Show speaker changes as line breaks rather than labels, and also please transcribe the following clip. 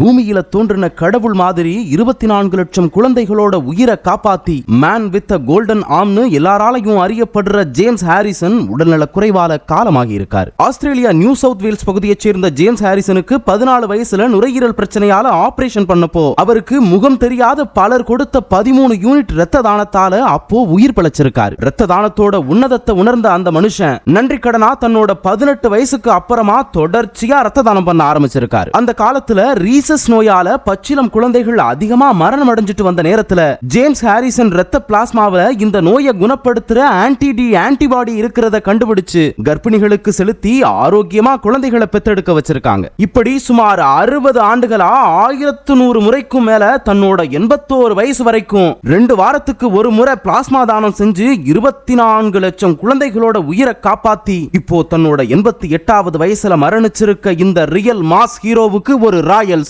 பூமியில தோன்றின கடவுள் மாதிரி இருபத்தி நான்கு லட்சம் குழந்தைகளோட உயிரை காப்பாத்தி மேன் வித் அ கோல்டன் ஆம்னு எல்லாராலையும் அறியப்படுற ஜேம்ஸ் ஹாரிசன் உடல்நல குறைவால காலமாகி இருக்கார் ஆஸ்திரேலியா நியூ சவுத் வேல்ஸ் பகுதியைச் சேர்ந்த ஜேம்ஸ் ஹாரிசனுக்கு பதினாலு வயசுல நுரையீரல் பிரச்சனையால ஆபரேஷன் பண்ணப்போ அவருக்கு முகம் தெரியாத பலர் கொடுத்த பதிமூணு யூனிட் ரத்த தானத்தால அப்போ உயிர் பிழைச்சிருக்காரு. ரத்த தானத்தோட உன்னதத்தை உணர்ந்த அந்த மனுஷன் நன்றி கடனா தன்னோட பதினெட்டு வயசுக்கு அப்புறமா தொடர்ச்சியா ரத்த தானம் பண்ண ஆரம்பிச்சிருக்காரு. அந்த காலத்துல ரீசஸ் நோயால பச்சிலம் குழந்தைகள் அதிகமா மரணம் அடைஞ்சிட்டு வந்த நேரத்துல ஜேம்ஸ் ஹாரிசன் ரத்த பிளாஸ்மாவில இந்த நோயை குணப்படுத்துற ஆன்டி டி ஆன்டிபாடி இருக்கிறத கண்டுபிடிச்சு கர்ப்பிணிகளுக்கு செலுத்தி ஆரோக்கியமா குழந்தைகளை பெத்தெடுக்க வச்சிருக்காங்க. இப்படி சுமார் அறுபது ஆண்டுகளா ஆயிரத்து நூறு முறைக்கும் மேல தன்னோட எண்பத்தோரு வயசு வரைக்கும் ரெண்டு வாரத்துக்கு ஒரு முறை பிளாஸ்மா தானம் செஞ்சு இருபத்தி நான்கு லட்சம் குழந்தைகளோட உயிரை காப்பாத்தி இப்போ தன்னோட எண்பத்தி எட்டாவது வயசுல மரணிச்சிருக்க இந்த ரியல் மாஸ் ஹீரோவுக்கு ஒரு ராயல்